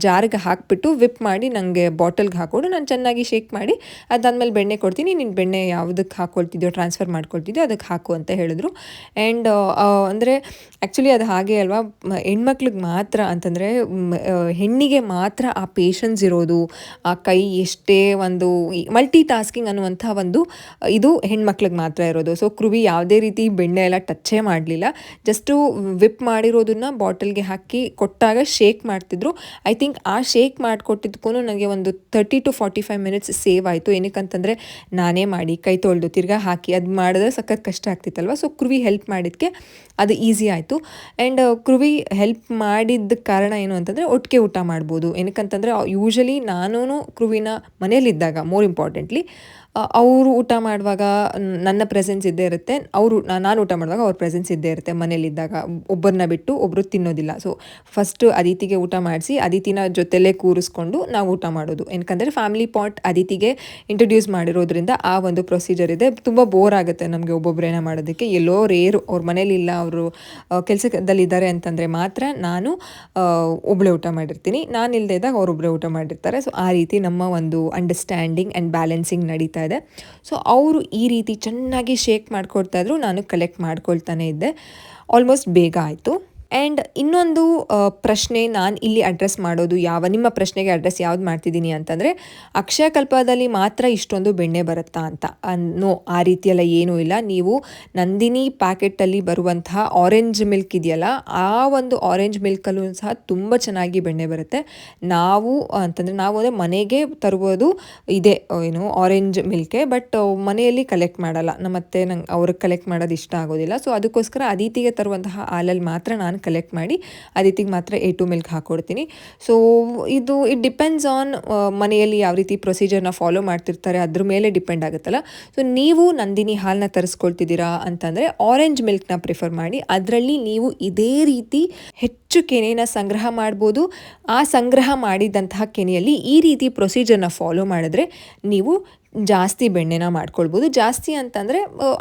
ಜಾರ್ಗೆ ಹಾಕಿಬಿಟ್ಟು ವಿಪ್ ಮಾಡಿ ನನಗೆ ಬಾಟಲ್ಗೆ ಹಾಕೊಂಡು. ನಾನು ಚೆನ್ನಾಗಿ ಶೇಕ್ ಮಾಡಿ, ಅದಾದ್ಮೇಲೆ ಬೆಣ್ಣೆ ಕೊಡ್ತೀನಿ. ನೀನು ಬೆಣ್ಣೆ ಯಾವುದಕ್ಕೆ ಹಾಕ್ಕೊಳ್ತಿದ್ಯೋ ಟ್ರಾನ್ಸ್ಫರ್ ಮಾಡ್ಕೊಳ್ತಿದ್ಯೋ ಅದಕ್ಕೆ ಹಾಕು. ಅಂತ ಹೇಳಿದ್ರು. ಆ್ಯಂಡ್ ಅಂದರೆ ಆ್ಯಕ್ಚುಲಿ ಅದು ಹಾಗೆ ಅಲ್ವಾ ಹೆಣ್ಮಕ್ಳಿಗೆ ಮಾತ್ರ ಅಂತಂದರೆ ಹೆಣ್ಣಿಗೆ ಮಾತ್ರ ಆ ಪೇಷನ್ಸ್ ಇರೋದು, ಆ ಕೈ ಎಷ್ಟೇ ಒಂದು ಮಲ್ಟಿ ಟಾಸ್ಕಿಂಗ್ ಅನ್ನುವಂಥ ಒಂದು, ಇದು ಹೆಣ್ಮಕ್ಳಿಗೆ ಮಾತ್ರ ಇರೋದು. ಸೊ ಕೃವಿ ಯಾವುದೇ ರೀತಿ ಬೆಣ್ಣೆ ಎಲ್ಲ ಟಚ್ಚೇ ಮಾಡಲಿಲ್ಲ. ಜಸ್ಟು ವಿಪ್ ಮಾಡಿರೋದನ್ನ ಬಾಟಲ್ಗೆ ಹಾಕಿ ಕೊಟ್ಟಾಗ ಶೇಕ್ ಮಾಡ್ತಿದ್ರು. ಐ ಥಿಂಕ್ ಆ ಶೇಕ್ ಮಾಡಿಕೊಟ್ಟಿದ್ಕೂ ನನಗೆ ಒಂದು thirty to forty five minutes save ಆಯಿತು. ಏನಕ್ಕಂತಂದರೆ ನಾನೇ ಮಾಡಿ, ಕೈ ತೊಳೆದು ತಿರ್ಗಾ ಹಾಕಿ, ಅದು ಮಾಡಿದ್ರೆ ಸಖತ್ ಕಷ್ಟ ಆಗ್ತಿತ್ತಲ್ವ? ಸೊ ಕೃವಿ ಹೆಲ್ಪ್ ಮಾಡಿದ್ದಕ್ಕೆ ಅದು ಈಸಿ ಆಯಿತು. ಆ್ಯಂಡ್ ಕೃವಿ ಹೆಲ್ಪ್ ಮಾಡಿದ್ದ ಕಾರಣ ಏನು ಅಂತಂದರೆ ಒಟ್ಟಿಗೆ ಊಟ ಮಾಡ್ಬೋದು. ಏನಕ್ಕಂತಂದರೆ ಯೂಶಲಿ ನಾನು ಕೃವಿನ ಮನೇಲಿದ್ದಾಗ ಮೋರ್ ಇಂಪಾರ್ಟೆಂಟ್ಲಿ ಅವರು ಊಟ ಮಾಡುವಾಗ ನನ್ನ ಪ್ರೆಸೆನ್ಸ್ ಇದ್ದೇ ಇರುತ್ತೆ. ಅವರು ನಾನು ಊಟ ಮಾಡುವಾಗ ಅವ್ರ ಪ್ರೆಸೆನ್ಸ್ ಇದ್ದೇ ಇರುತ್ತೆ ಮನೇಲಿದ್ದಾಗ ಒಬ್ಬರನ್ನ ಬಿಟ್ಟು ಒಬ್ಬರು ತಿನ್ನೋದಿಲ್ಲ. ಸೊ ಫಸ್ಟು ಅದಿತಿಗೆ ಊಟ ಮಾಡಿಸಿ, ಅದಿತಿನ ಜೊತೆಲೇ ಕೂರಿಸ್ಕೊಂಡು ನಾವು ಊಟ ಮಾಡೋದು. ಏನಕಂದರೆ ಫ್ಯಾಮಿಲಿ ಪಾಟ್ ಅದಿತಿಗೆ ಇಂಟ್ರೊಡ್ಯೂಸ್ ಮಾಡಿರೋದ್ರಿಂದ ಆ ಒಂದು ಪ್ರೊಸೀಜರ್ ಇದೆ. ತುಂಬ ಬೋರ್ ಆಗುತ್ತೆ ನಮಗೆ ಒಬ್ಬೊಬ್ಬರೇನ ಮಾಡೋದಕ್ಕೆ. ಎಲ್ಲೋ ರೇರು ಅವ್ರ ಮನೇಲಿಲ್ಲ ಅವರು ಕೆಲಸದಲ್ಲಿದ್ದಾರೆ ಅಂತಂದರೆ ಮಾತ್ರ ನಾನು ಒಬ್ಬಳೆ ಊಟ ಮಾಡಿರ್ತೀನಿ. ನಾನು ಇಲ್ಲದೇ ಇದ್ದಾಗ ಅವರೊಬ್ಬರೇ ಊಟ ಮಾಡಿರ್ತಾರೆ. ಸೊ ಆ ರೀತಿ ನಮ್ಮ ಒಂದು ಅಂಡರ್ಸ್ಟ್ಯಾಂಡಿಂಗ್ ಆ್ಯಂಡ್ ಬ್ಯಾಲೆನ್ಸಿಂಗ್ ನಡೀತಾ ಇದೆ ಸೊ ಅವರು ಈ ರೀತಿ ಚೆನ್ನಾಗಿ ಶೇಕ್ ಮಾಡಿಕೊಡ್ತಾಯಿದ್ರು ನಾನು ಕಲೆಕ್ಟ್ ಮಾಡ್ಕೊಳ್ತಾನೆ ಇದ್ದೆ. ಆಲ್ಮೋಸ್ಟ್ ಬೇಗ ಆಯಿತು. ಆ್ಯಂಡ್ ಇನ್ನೊಂದು ಪ್ರಶ್ನೆ ನಾನು ಇಲ್ಲಿ ಅಡ್ರೆಸ್ ಮಾಡೋದು ಯಾವ, ನಿಮ್ಮ ಪ್ರಶ್ನೆಗೆ ಅಡ್ರೆಸ್ ಯಾವ್ದು ಮಾಡ್ತಿದ್ದೀನಿ ಅಂತಂದರೆ ಅಕ್ಷಯಕಲ್ಪದಲ್ಲಿ ಮಾತ್ರ ಇಷ್ಟೊಂದು ಬೆಣ್ಣೆ ಬರುತ್ತಾ ಅಂತ. ಅನ್ನೋ ಆ ರೀತಿಯೆಲ್ಲ ಏನೂ ಇಲ್ಲ. ನೀವು ನಂದಿನಿ ಪ್ಯಾಕೆಟಲ್ಲಿ ಬರುವಂತಹ ಆರೆಂಜ್ ಮಿಲ್ಕ್ ಇದೆಯಲ್ಲ, ಆ ಒಂದು ಆರೆಂಜ್ ಮಿಲ್ಕಲ್ಲೂ ಸಹ ತುಂಬ ಚೆನ್ನಾಗಿ ಬೆಣ್ಣೆ ಬರುತ್ತೆ. ನಾವು, ಅಂತಂದರೆ ನಾವು ಅಂದರೆ ಮನೆಗೆ ತರುವುದು ಇದೆ ಏನು ಆರೆಂಜ್ ಮಿಲ್ಕೆ ಬಟ್ ಮನೆಯಲ್ಲಿ ಕಲೆಕ್ಟ್ ಮಾಡಲ್ಲ. ನಮ್ಮತ್ತೆ ನಂಗೆ, ಅವ್ರಿಗೆ ಕಲೆಕ್ಟ್ ಮಾಡೋದು ಇಷ್ಟ ಆಗೋದಿಲ್ಲ. ಸೊ ಅದಕ್ಕೋಸ್ಕರ ಅದಿತಿಗೆ ತರುವಂತಹ ಹಾಲಲ್ಲಿ ಮಾತ್ರ ನಾನು ಕಲೆಕ್ಟ್ ಮಾಡಿ ಅದಿತಿಗೆ ಮಾತ್ರ ಎ ಟು ಮಿಲ್ಕ್ ಹಾಕ್ಕೊಡ್ತೀನಿ ಸೊ ಇದು ಇಟ್ ಡಿಪೆಂಡ್ಸ್ ಆನ್ ಮನೆಯಲ್ಲಿ ಯಾವ ರೀತಿ ಪ್ರೊಸೀಜರ್ನ ಫಾಲೋ ಮಾಡ್ತಿರ್ತಾರೆ, ಅದ್ರ ಮೇಲೆ ಡಿಪೆಂಡ್ ಆಗುತ್ತಲ್ಲ. ಸೊ ನೀವು ನಂದಿನಿ ಹಾಲನ್ನ ತರಿಸ್ಕೊಳ್ತಿದ್ದೀರಾ ಅಂತಂದರೆ ಆರೆಂಜ್ ಮಿಲ್ಕ್ನ ಪ್ರಿಫರ್ ಮಾಡಿ, ಅದರಲ್ಲಿ ನೀವು ಇದೇ ರೀತಿ ಹೆಚ್ಚು ಕೆನೆನ ಸಂಗ್ರಹ ಮಾಡ್ಬೋದು. ಆ ಸಂಗ್ರಹ ಮಾಡಿದಂತಹ ಕೆನೆಯಲ್ಲಿ ಈ ರೀತಿ ಪ್ರೊಸೀಜರ್ನ ಫಾಲೋ ಮಾಡಿದ್ರೆ, ನೀವು ಜಾಸ್ತಿ ಬೆಣ್ಣೆನ ಮಾಡ್ಕೊಳ್ಬೋದು. ಜಾಸ್ತಿ ಅಂತಂದರೆ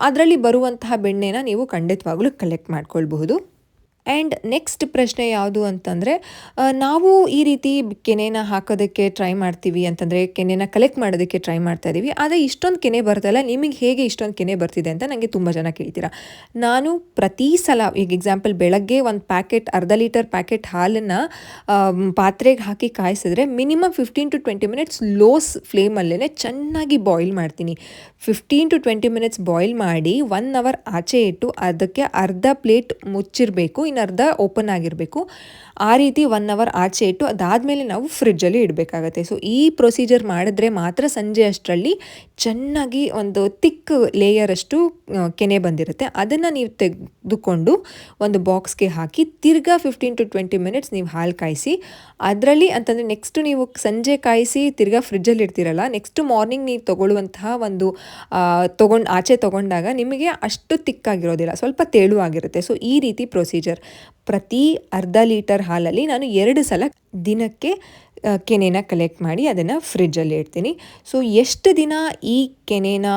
ಅದರಲ್ಲಿ ಬರುವಂತಹ ಬೆಣ್ಣೆನ ನೀವು ಖಂಡಿತವಾಗ್ಲೂ ಕಲೆಕ್ಟ್ ಮಾಡ್ಕೊಳ್ಬಹುದು. ಆ್ಯಂಡ್ ನೆಕ್ಸ್ಟ್ ಪ್ರಶ್ನೆ ಯಾವುದು ಅಂತಂದರೆ ನಾವು ಈ ರೀತಿ ಕೆನೆನ ಹಾಕೋದಕ್ಕೆ ಟ್ರೈ ಮಾಡ್ತೀವಿ ಅಂತಂದರೆ, ಕೆನೆನ ಕಲೆಕ್ಟ್ ಮಾಡೋದಕ್ಕೆ ಟ್ರೈ ಮಾಡ್ತಾ ಇದ್ದೀವಿ ಆದರೆ ಇಷ್ಟೊಂದು ಕೆನೆ ಬರ್ತಲ್ಲ ನಿಮಗೆ ಹೇಗೆ ಇಷ್ಟೊಂದು ಕೆನೆ ಬರ್ತಿದೆ ಅಂತ ನನಗೆ ತುಂಬ ಜನ ಕೇಳ್ತೀರಾ. ನಾನು ಪ್ರತಿ ಸಲ, ಈಗ ಎಕ್ಸಾಂಪಲ್ ಬೆಳಗ್ಗೆ ಒಂದು ಪ್ಯಾಕೆಟ್ ಅರ್ಧ ಲೀಟರ್ ಪ್ಯಾಕೆಟ್ ಹಾಲನ್ನು ಪಾತ್ರೆಗೆ ಹಾಕಿ ಕಾಯಿಸಿದ್ರೆ minimum fifteen to twenty minutes low ಫ್ಲೇಮಲ್ಲೇ ಚೆನ್ನಾಗಿ ಬಾಯ್ಲ್ ಮಾಡ್ತೀನಿ. Fifteen to twenty minutes boil ಮಾಡಿ ಒನ್ ಅವರ್ ಆಚೆ ಇಟ್ಟು ಅದಕ್ಕೆ ಅರ್ಧ ಪ್ಲೇಟ್ ಮುಚ್ಚಿರಬೇಕು. ಇನ್ನು ಅರ್ಧ ಓಪನ್ ಆಗಿರಬೇಕು. ಆ ರೀತಿ ಒನ್ ಅವರ್ ಆಚೆ ಇಟ್ಟು ಅದಾದಮೇಲೆ ನಾವು ಫ್ರಿಡ್ಜಲ್ಲಿ ಇಡಬೇಕಾಗತ್ತೆ. ಸೊ ಈ ಪ್ರೊಸೀಜರ್ ಮಾಡಿದ್ರೆ ಮಾತ್ರ ಸಂಜೆ ಅಷ್ಟರಲ್ಲಿ ಚೆನ್ನಾಗಿ ಒಂದು ತಿಕ್ ಲೇಯರಷ್ಟು ಅಷ್ಟು ಕೆನೆ ಬಂದಿರುತ್ತೆ. ಅದನ್ನು ನೀವು ತೆಗೆದುಕೊಂಡು ಒಂದು ಬಾಕ್ಸ್ಗೆ ಹಾಕಿ ತಿರ್ಗಾ ಫಿಫ್ಟೀನ್ ಟು ಟ್ವೆಂಟಿ ಮಿನಿಟ್ಸ್ ನೀವು ಹಾಲು ಕಾಯಿಸಿ, ಅದರಲ್ಲಿ ಅಂತಂದರೆ ನೆಕ್ಸ್ಟ್ ನೀವು ಸಂಜೆ ಕಾಯಿಸಿ ತಿರ್ಗಾ ಫ್ರಿಡ್ಜಲ್ಲಿ ಇಡ್ತೀರಲ್ಲ ನೆಕ್ಸ್ಟ್ ಮಾರ್ನಿಂಗ್ ನೀವು ತೊಗೊಳ್ಳುವಂತಹ ಒಂದು ತೊಗೊಂಡು, ಆಚೆ ತೊಗೊಂಡಾಗ ನಿಮಗೆ ಅಷ್ಟು ತಿಕ್ಕಾಗಿರೋದಿಲ್ಲ ಸ್ವಲ್ಪ ತೆಳು ಆಗಿರುತ್ತೆ. ಸೊ ಈ ರೀತಿ ಪ್ರೊಸೀಜರ್ ಪ್ರತಿ ಅರ್ಧ ಲೀಟರ್ ಹಾಲಲ್ಲಿ ನಾನು ಎರಡು ಸಲ ದಿನಕ್ಕೆ ಕೆನೆನ ಕಲೆಕ್ಟ್ ಮಾಡಿ ಅದನ್ನು ಫ್ರಿಡ್ಜಲ್ಲಿ ಇಡ್ತೀನಿ. ಸೊ ಎಷ್ಟು ದಿನ ಈ ಕೆನೆನ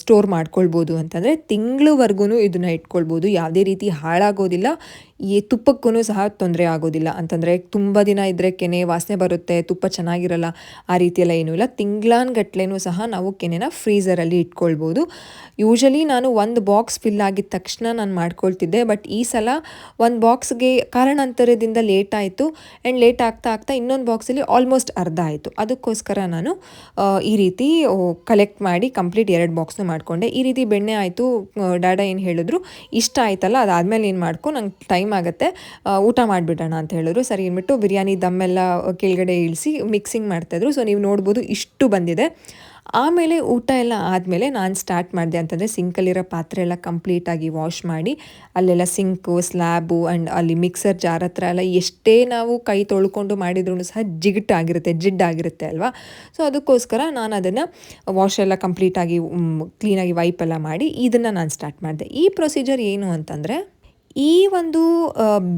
ಸ್ಟೋರ್ ಮಾಡ್ಕೊಳ್ಬೋದು ಅಂತಂದರೆ ತಿಂಗಳವರೆಗೂ ಇದನ್ನು ಇಟ್ಕೊಳ್ಬೋದು. ಯಾವುದೇ ರೀತಿ ಹಾಳಾಗೋದಿಲ್ಲ. ಈ ತುಪ್ಪಕ್ಕೂ ಸಹ ತೊಂದರೆ ಆಗೋದಿಲ್ಲ. ಅಂತಂದರೆ ತುಂಬ ದಿನ ಇದ್ದರೆ ಕೆನೆ ವಾಸನೆ ಬರುತ್ತೆ, ತುಪ್ಪ ಚೆನ್ನಾಗಿರಲ್ಲ, ಆ ರೀತಿಯೆಲ್ಲ ಏನೂ ಇಲ್ಲ. ತಿಂಗ್ಳಾನ್ಗಟ್ಲೆನೂ ಸಹ ನಾವು ಕೆನೆನ ಫ್ರೀಝರಲ್ಲಿ ಇಟ್ಕೊಳ್ಬೋದು. ಯೂಶಲಿ ನಾನು ಒಂದು ಬಾಕ್ಸ್ ಫಿಲ್ ಆಗಿದ ತಕ್ಷಣ ನಾನು ಮಾಡ್ಕೊಳ್ತಿದ್ದೆ. ಬಟ್ ಈ ಸಲ ಒಂದು ಬಾಕ್ಸ್ಗೆ ಕಾರಣಾಂತರದಿಂದ ಲೇಟ್ ಆಯಿತು. ಆ್ಯಂಡ್ ಲೇಟ್ ಆಗ್ತಾ ಆಗ್ತಾ ಇನ್ನೊಂದು ಬಾಕ್ಸಲ್ಲಿ ಆಲ್ಮೋಸ್ಟ್ ಅರ್ಧ ಆಯಿತು. ಅದಕ್ಕೋಸ್ಕರ ನಾನು ಈ ರೀತಿ ಕಲೆಕ್ಟ್ ಮಾಡಿ ಕಂಪ್ಲೀಟ್ ಎರಡು ಬಾಕ್ಸ್ನು ಮಾಡಿಕೊಂಡೆ. ಈ ರೀತಿ ಬೆಣ್ಣೆ ಆಯಿತು ಡಾಡಾ ಏನು ಹೇಳಿದ್ರು, ಇಷ್ಟ ಆಯ್ತಲ್ಲ, ಅದಾದಮೇಲೆ ಏನು ಮಾಡ್ಕೊ, ನಂಗೆ ಟೈಮ್ ಆಗುತ್ತೆ ಊಟ ಮಾಡಿಬಿಡೋಣ ಅಂತ ಹೇಳಿದ್ರು. ಸರಿ ಅಂದ್ಬಿಟ್ಟು ಬಿರಿಯಾನಿ ದಮ್ಮೆಲ್ಲ ಕೆಳಗಡೆ ಇಳಿಸಿ ಮಿಕ್ಸಿಂಗ್ ಮಾಡ್ತಾಯಿದ್ರು ಸೊ ನೀವು ನೋಡ್ಬೋದು, ಇಷ್ಟು ಬಂದಿದೆ. ಆಮೇಲೆ ಊಟ ಎಲ್ಲ ಆದಮೇಲೆ ನಾನು ಸ್ಟಾರ್ಟ್ ಮಾಡಿದೆ ಅಂತಂದರೆ ಸಿಂಕಲ್ಲಿರೋ ಪಾತ್ರೆ ಎಲ್ಲ ಕಂಪ್ಲೀಟಾಗಿ ವಾಶ್ ಮಾಡಿ, ಅಲ್ಲೆಲ್ಲ ಸಿಂಕು ಸ್ಲ್ಯಾಬು ಆ್ಯಂಡ್ ಅಲ್ಲಿ ಮಿಕ್ಸರ್ ಜಾರ್ ಹತ್ರ ಎಲ್ಲ ಎಷ್ಟೇ ನಾವು ಕೈ ತೊಳ್ಕೊಂಡು ಮಾಡಿದ್ರೂ ಸಹ ಜಿಗಿಟ್ಟಾಗಿರುತ್ತೆ ಜಿಡ್ಡಾಗಿರುತ್ತೆ ಅಲ್ವಾ? ಸೊ ಅದಕ್ಕೋಸ್ಕರ ನಾನು ಅದನ್ನು ವಾಶ್ ಎಲ್ಲ ಕಂಪ್ಲೀಟಾಗಿ ಕ್ಲೀನಾಗಿ ವೈಪ್ ಎಲ್ಲ ಮಾಡಿ ಇದನ್ನು ನಾನು ಸ್ಟಾರ್ಟ್ ಮಾಡಿದೆ. ಈ ಪ್ರೊಸೀಜರ್ ಏನು ಅಂತಂದರೆ ಈ ಒಂದು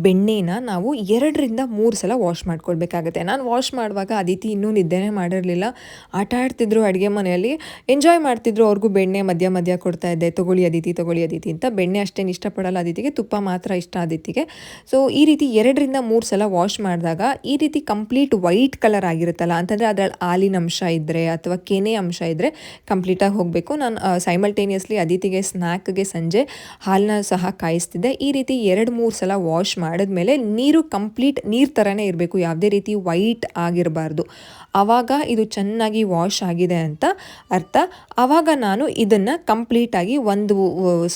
ಬೆಣ್ಣೆನ ನಾವು ಎರಡರಿಂದ ಮೂರು ಸಲ ವಾಶ್ ಮಾಡ್ಕೊಳ್ಬೇಕಾಗತ್ತೆ. ನಾನು ವಾಶ್ ಮಾಡುವಾಗ ಅದಿತಿ ಇನ್ನೂ ನಿದ್ದೆನೇ ಮಾಡಿರಲಿಲ್ಲ. ಆಟ ಆಡ್ತಿದ್ರು ಅಡುಗೆ ಮನೆಯಲ್ಲಿ. ಎಂಜಾಯ್ ಮಾಡ್ತಿದ್ರು ಅವ್ರಿಗೂ ಬೆಣ್ಣೆ ಮಧ್ಯ ಮಧ್ಯ ಕೊಡ್ತಾ ಇದ್ದೆ. ತೊಗೊಳ್ಳಿ ಅದಿತಿ ತೊಗೊಳ್ಳಿ ಅದಿತಿ ಅಂತ. ಬೆಣ್ಣೆ ಅಷ್ಟೇನು ಇಷ್ಟಪಡಲ್ಲ ಅದಿತಿಗೆ. ತುಪ್ಪ ಮಾತ್ರ ಇಷ್ಟ ಅದಿತಿಗೆ. ಸೊ ಈ ರೀತಿ ಎರಡರಿಂದ ಮೂರು ಸಲ ವಾಶ್ ಮಾಡಿದಾಗ ಈ ರೀತಿ ಕಂಪ್ಲೀಟ್ ವೈಟ್ ಕಲರ್ ಆಗಿರುತ್ತಲ್ಲ, ಅಂತಂದರೆ ಅದರಲ್ಲಿ ಹಾಲಿನ ಅಂಶ ಇದ್ದರೆ ಅಥವಾ ಕೆನೆ ಅಂಶ ಇದ್ದರೆ ಕಂಪ್ಲೀಟಾಗಿ ಹೋಗಬೇಕು. ನಾನು ಸೈಮಲ್ಟೇನಿಯಸ್ಲಿ ಅದಿತಿಗೆ ಸ್ನ್ಯಾಕ್ಗೆ ಸಂಜೆ ಹಾಲನ್ನ ಸಹ ಕಾಯಿಸ್ತಿದ್ದೆ. ಈ ರೀತಿ ರೀತಿ ಎರಡು ಮೂರು ಸಲ ವಾಶ್ ಮಾಡಿದ್ಮೇಲೆ ನೀರು ಕಂಪ್ಲೀಟ್ ನೀರು ಥರನೇ ಇರಬೇಕು, ಯಾವುದೇ ರೀತಿ ವೈಟ್ ಆಗಿರಬಾರ್ದು. ಆವಾಗ ಇದು ಚೆನ್ನಾಗಿ ವಾಶ್ ಆಗಿದೆ ಅಂತ ಅರ್ಥ. ಆವಾಗ ನಾನು ಇದನ್ನು ಕಂಪ್ಲೀಟಾಗಿ ಒಂದು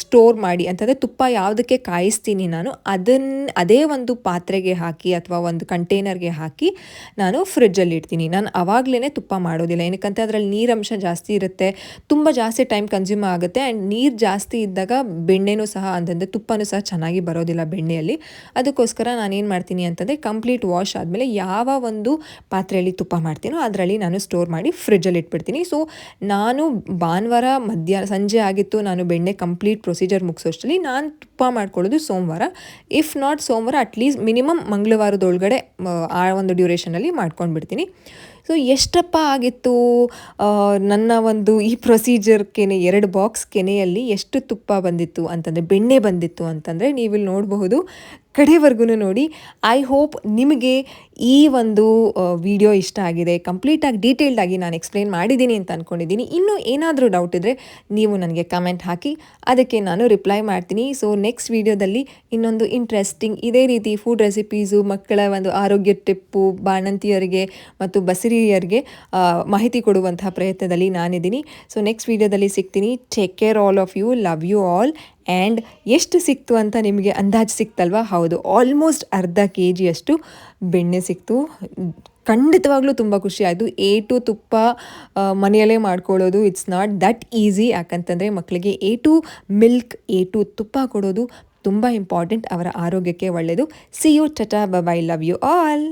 ಸ್ಟೋರ್ ಮಾಡಿ, ಅಂತಂದರೆ ತುಪ್ಪ ಯಾವುದಕ್ಕೆ ಕಾಯಿಸ್ತೀನಿ ನಾನು ಅದನ್ನು ಅದೇ ಒಂದು ಪಾತ್ರೆಗೆ ಹಾಕಿ ಅಥವಾ ಒಂದು ಕಂಟೈನರ್ಗೆ ಹಾಕಿ ನಾನು ಫ್ರಿಡ್ಜಲ್ಲಿ ಇಡ್ತೀನಿ. ನಾನು ಆವಾಗಲೇ ತುಪ್ಪ ಮಾಡೋದಿಲ್ಲ. ಏನಕ್ಕಂತೆ ಅದರಲ್ಲಿ ನೀರಂಶ ಜಾಸ್ತಿ ಇರುತ್ತೆ, ತುಂಬ ಜಾಸ್ತಿ ಟೈಮ್ ಕನ್ಸ್ಯೂಮ್ ಆಗುತ್ತೆ ಆ್ಯಂಡ್ ನೀರು ಜಾಸ್ತಿ ಇದ್ದಾಗ ಬೆಣ್ಣೆನೂ ಸಹ, ಅಂತಂದರೆ ತುಪ್ಪನೂ ಸಹ ಚೆನ್ನಾಗಿ ಬರೋದಿಲ್ಲ ಬೆಣ್ಣೆಯಲ್ಲಿ. ಅದಕ್ಕೋಸ್ಕರ ನಾನೇನು ಮಾಡ್ತೀನಿ ಅಂತಂದರೆ ಕಂಪ್ಲೀಟ್ ವಾಶ್ ಆದಮೇಲೆ ಯಾವ ಒಂದು ಪಾತ್ರೆಯಲ್ಲಿ ತುಪ್ಪ ಮಾಡ್ತೀನೋ ಅದರಲ್ಲಿ ನಾನು ಸ್ಟೋರ್ ಮಾಡಿ ಫ್ರಿಜ್ಜಲ್ಲಿ ಇಟ್ಬಿಡ್ತೀನಿ. ಸೊ ನಾನು ಭಾನುವಾರ ಮಧ್ಯಾಹ್ನ ಸಂಜೆ ಆಗಿತ್ತು ನಾನು ಬೆಣ್ಣೆ ಕಂಪ್ಲೀಟ್ ಪ್ರೊಸೀಜರ್ ಮುಗಿಸೋಷ್ಟರಲ್ಲಿ ನಾನು ತುಪ್ಪ ಮಾಡ್ಕೊಳ್ಳೋದು ಸೋಮವಾರ. ಇಫ್ ನಾಟ್ ಸೋಮವಾರ ಅಟ್ಲೀಸ್ಟ್ ಮಿನಿಮಮ್ ಮಂಗಳವಾರದೊಳಗಡೆ ಆ, ಆ ಒಂದು ಡ್ಯೂರೇಷನಲ್ಲಿ ಮಾಡ್ಕೊಂಡು ಬಿಡ್ತೀನಿ ಸೊ ಎಷ್ಟಪ್ಪ ಆಗಿತ್ತು ನನ್ನ ಒಂದು ಈ ಪ್ರೊಸೀಜರ್ ಕೆನೆ, ಎರಡು ಬಾಕ್ಸ್ ಕೆನೆಯಲ್ಲಿ ಎಷ್ಟು ತುಪ್ಪ ಬಂದಿತ್ತು ಅಂತಂದರೆ, ಬೆಣ್ಣೆ ಬಂದಿತ್ತು ಅಂತಂದರೆ ನೀವಿಲ್ಲಿ ನೋಡಬಹುದು ಕಡೆವರೆಗೂ ನೋಡಿ ಐ ಹೋಪ್ ನಿಮಗೆ ಈ ಒಂದು ವಿಡಿಯೋ ಇಷ್ಟ ಆಗಿದೆ. ಕಂಪ್ಲೀಟಾಗಿ ಡೀಟೇಲ್ಡಾಗಿ ನಾನು ಎಕ್ಸ್ಪ್ಲೇನ್ ಮಾಡಿದ್ದೀನಿ ಅಂತ ಅಂದ್ಕೊಂಡಿದ್ದೀನಿ ಇನ್ನೂ ಏನಾದರೂ ಡೌಟ್ ಇದ್ದರೆ ನೀವು ನನಗೆ ಕಮೆಂಟ್ ಹಾಕಿ, ಅದಕ್ಕೆ ನಾನು ರಿಪ್ಲೈ ಮಾಡ್ತೀನಿ. ಸೊ ನೆಕ್ಸ್ಟ್ ವಿಡಿಯೋದಲ್ಲಿ ಇನ್ನೊಂದು ಇಂಟ್ರೆಸ್ಟಿಂಗ್ ಇದೇ ರೀತಿ ಫುಡ್ ರೆಸಿಪೀಸು ಮಕ್ಕಳ ಒಂದು ಆರೋಗ್ಯ ಟಿಪ್ಪು, ಬಾಣಂತಿಯರಿಗೆ ಮತ್ತು ಬಸಿರಿಯರಿಗೆ ಮಾಹಿತಿ ಕೊಡುವಂತಹ ಪ್ರಯತ್ನದಲ್ಲಿ ನಾನಿದ್ದೀನಿ. ಸೊ ನೆಕ್ಸ್ಟ್ ವೀಡಿಯೋದಲ್ಲಿ ಸಿಗ್ತೀನಿ. Take care all of you love you all and ಎಷ್ಟು ಸಿಕ್ತು ಅಂತ ನಿಮಗೆ ಅಂದಾಜು ಸಿಕ್ತಲ್ವ? ಹೌದು ಆಲ್ಮೋಸ್ಟ್ ಅರ್ಧ ಕೆ ಜಿಯಷ್ಟು ಬೆಣ್ಣೆ ಸಿಕ್ತು. ಖಂಡಿತವಾಗ್ಲೂ ತುಂಬ ಖುಷಿ ಆಯಿತು. ಎ ಟು ತುಪ್ಪ ಮನೆಯಲ್ಲೇ ಮಾಡ್ಕೊಳ್ಳೋದು ಇಟ್ಸ್ ನಾಟ್ ದಟ್ ಈಸಿ ಯಾಕಂತಂದರೆ ಮಕ್ಕಳಿಗೆ A two milk A two ತುಪ್ಪ ಕೊಡೋದು ತುಂಬ ಇಂಪಾರ್ಟೆಂಟ್ ಅವರ ಆರೋಗ್ಯಕ್ಕೆ ಒಳ್ಳೆಯದು see you tata bye love you all